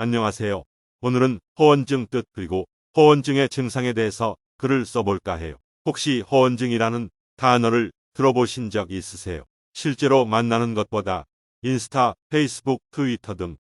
안녕하세요. 오늘은 허언증 뜻 그리고 허언증의 증상에 대해서 글을 써볼까 해요. 혹시 허언증이라는 단어를 들어보신 적 있으세요? 실제로 만나는 것보다 인스타, 페이스북, 트위터 등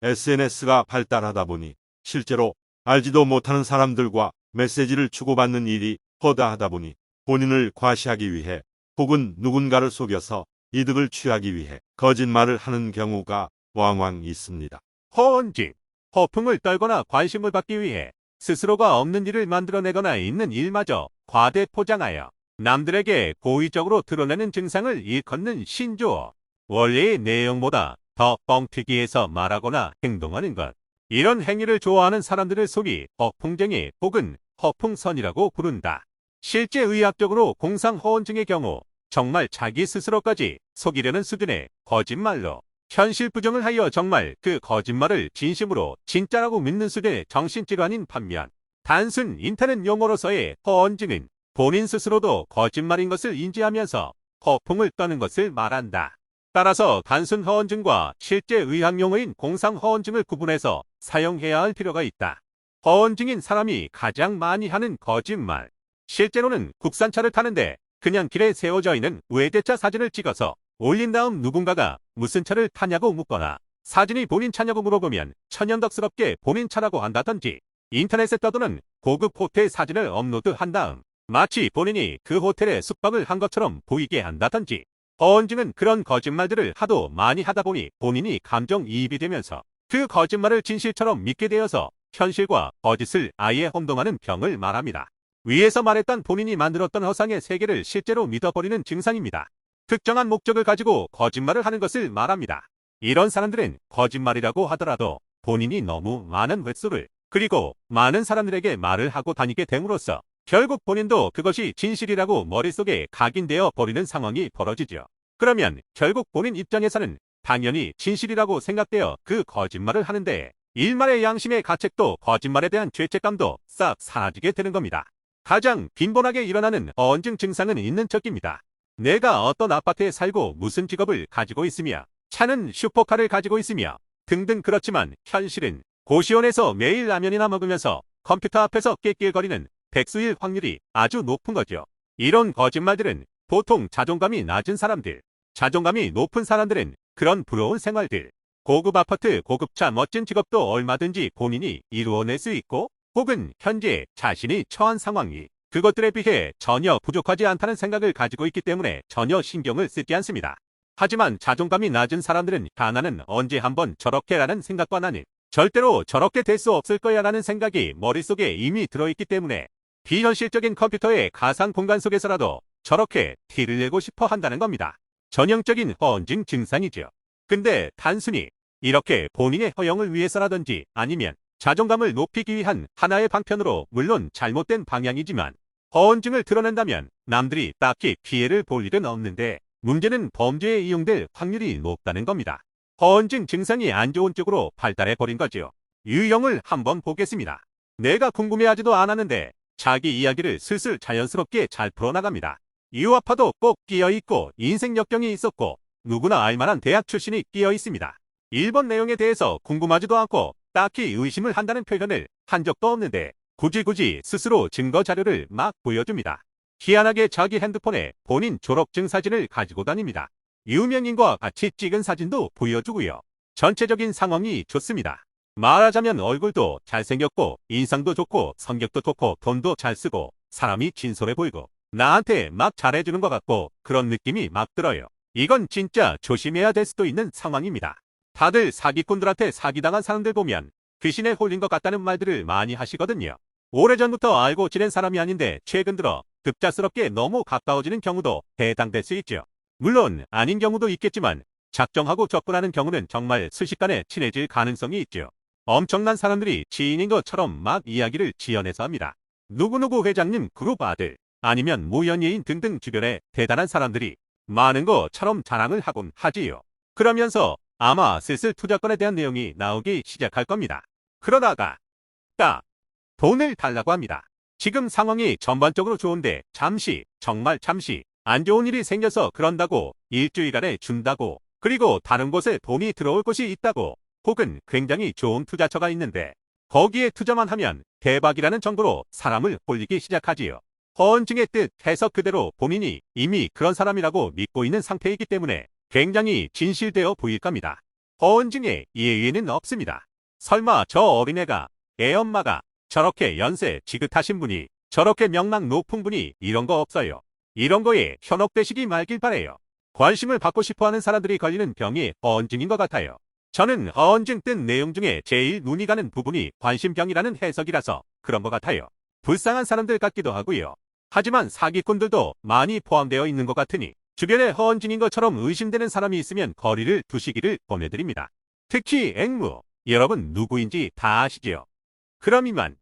SNS가 발달하다 보니 실제로 알지도 못하는 사람들과 메시지를 주고받는 일이 허다하다 보니 본인을 과시하기 위해 혹은 누군가를 속여서 이득을 취하기 위해 거짓말을 하는 경우가 왕왕 있습니다. 허언증, 허풍을 떨거나 관심을 받기 위해 스스로가 없는 일을 만들어내거나 있는 일마저 과대 포장하여 남들에게 고의적으로 드러내는 증상을 일컫는 신조어. 원래의 내용보다 더 뻥튀기해서 말하거나 행동하는 것. 이런 행위를 좋아하는 사람들을 속이 허풍쟁이 혹은 허풍선이라고 부른다. 실제 의학적으로 공상허언증의 경우 정말 자기 스스로까지 속이려는 수준의 거짓말로 현실 부정을 하여 정말 그 거짓말을 진심으로 진짜라고 믿는 수준의 정신질환인 반면 단순 인터넷 용어로서의 허언증은 본인 스스로도 거짓말인 것을 인지하면서 허풍을 떠는 것을 말한다. 따라서 단순 허언증과 실제 의학 용어인 공상 허언증을 구분해서 사용해야 할 필요가 있다. 허언증인 사람이 가장 많이 하는 거짓말. 실제로는 국산차를 타는데 그냥 길에 세워져 있는 외제차 사진을 찍어서 올린 다음 누군가가 무슨 차를 타냐고 묻거나 사진이 본인 차냐고 물어보면 천연덕스럽게 본인 차라고 한다든지 인터넷에 떠도는 고급 호텔 사진을 업로드한 다음 마치 본인이 그 호텔에 숙박을 한 것처럼 보이게 한다든지 허언증은 그런 거짓말들을 하도 많이 하다 보니 본인이 감정이입이 되면서 그 거짓말을 진실처럼 믿게 되어서 현실과 거짓을 아예 혼동하는 병을 말합니다. 위에서 말했던 본인이 만들었던 허상의 세계를 실제로 믿어버리는 증상입니다. 특정한 목적을 가지고 거짓말을 하는 것을 말합니다. 이런 사람들은 거짓말이라고 하더라도 본인이 너무 많은 횟수를 그리고 많은 사람들에게 말을 하고 다니게 됨으로써 결국 본인도 그것이 진실이라고 머릿속에 각인되어 버리는 상황이 벌어지죠. 그러면 결국 본인 입장에서는 당연히 진실이라고 생각되어 그 거짓말을 하는데 일말의 양심의 가책도 거짓말에 대한 죄책감도 싹 사라지게 되는 겁니다. 가장 빈번하게 일어나는 어언증 증상은 있는 척입니다. 내가 어떤 아파트에 살고 무슨 직업을 가지고 있으며 차는 슈퍼카를 가지고 있으며 등등 그렇지만 현실은 고시원에서 매일 라면이나 먹으면서 컴퓨터 앞에서 낄낄거리는 백수일 확률이 아주 높은 거죠. 이런 거짓말들은 보통 자존감이 낮은 사람들, 자존감이 높은 사람들은 그런 부러운 생활들, 고급 아파트, 고급차, 멋진 직업도 얼마든지 본인이 이루어낼 수 있고 혹은 현재 자신이 처한 상황이 그것들에 비해 전혀 부족하지 않다는 생각을 가지고 있기 때문에 전혀 신경을 쓰지 않습니다. 하지만 자존감이 낮은 사람들은 가나는 언제 한번 저렇게라는 생각과 나는 절대로 저렇게 될 수 없을 거야 라는 생각이 머릿속에 이미 들어있기 때문에 비현실적인 컴퓨터의 가상 공간 속에서라도 저렇게 티를 내고 싶어 한다는 겁니다. 전형적인 허언증 증상이죠. 근데 단순히 이렇게 본인의 허영을 위해서라든지 아니면 자존감을 높이기 위한 하나의 방편으로 물론 잘못된 방향이지만 허언증을 드러낸다면 남들이 딱히 피해를 볼 일은 없는데 문제는 범죄에 이용될 확률이 높다는 겁니다. 허언증 증상이 안 좋은 쪽으로 발달해 버린 거지요. 유형을 한번 보겠습니다. 내가 궁금해하지도 않았는데 자기 이야기를 슬슬 자연스럽게 잘 풀어나갑니다. 유아파도 꼭 끼어 있고 인생 역경이 있었고 누구나 알만한 대학 출신이 끼어 있습니다. 1번 내용에 대해서 궁금하지도 않고 딱히 의심을 한다는 표현을 한 적도 없는데 굳이 굳이 스스로 증거 자료를 막 보여줍니다. 희한하게 자기 핸드폰에 본인 졸업증 사진을 가지고 다닙니다. 유명인과 같이 찍은 사진도 보여주고요. 전체적인 상황이 좋습니다. 말하자면 얼굴도 잘생겼고 인상도 좋고 성격도 좋고 돈도 잘 쓰고 사람이 진솔해 보이고 나한테 막 잘해주는 것 같고 그런 느낌이 막 들어요. 이건 진짜 조심해야 될 수도 있는 상황입니다. 다들 사기꾼들한테 사기당한 사람들 보면 귀신에 홀린 것 같다는 말들을 많이 하시거든요. 오래전부터 알고 지낸 사람이 아닌데 최근 들어 급작스럽게 너무 가까워지는 경우도 해당될 수 있죠. 물론 아닌 경우도 있겠지만 작정하고 접근하는 경우는 정말 순식간에 친해질 가능성이 있죠. 엄청난 사람들이 지인인 것처럼 막 이야기를 지어내서 합니다. 누구누구 회장님 그룹 아들 아니면 무연예인 등등 주변에 대단한 사람들이 많은 것처럼 자랑을 하곤 하지요. 그러면서 아마 슬슬 투자건에 대한 내용이 나오기 시작할 겁니다. 그러다가 딱 돈을 달라고 합니다. 지금 상황이 전반적으로 좋은데 잠시 정말 잠시 안 좋은 일이 생겨서 그런다고 일주일 안에 준다고 그리고 다른 곳에 돈이 들어올 곳이 있다고 혹은 굉장히 좋은 투자처가 있는데 거기에 투자만 하면 대박이라는 정보로 사람을 홀리기 시작하지요. 허언증의 뜻 해석 그대로 본인이 이미 그런 사람이라고 믿고 있는 상태이기 때문에 굉장히 진실되어 보일 겁니다. 허언증에 예의는 없습니다. 설마 저 어린애가 애 엄마가 저렇게 연세 지긋하신 분이 저렇게 명망 높은 분이 이런 거 없어요. 이런 거에 현혹되시기 말길 바래요. 관심을 받고 싶어하는 사람들이 걸리는 병이 허언증인 것 같아요. 저는 허언증 뜬 내용 중에 제일 눈이 가는 부분이 관심병이라는 해석이라서 그런 것 같아요. 불쌍한 사람들 같기도 하고요. 하지만 사기꾼들도 많이 포함되어 있는 것 같으니 주변에 허언증인 것처럼 의심되는 사람이 있으면 거리를 두시기를 권해드립니다. 특히 앵무, 여러분 누구인지 다 아시지요? 그럼 이만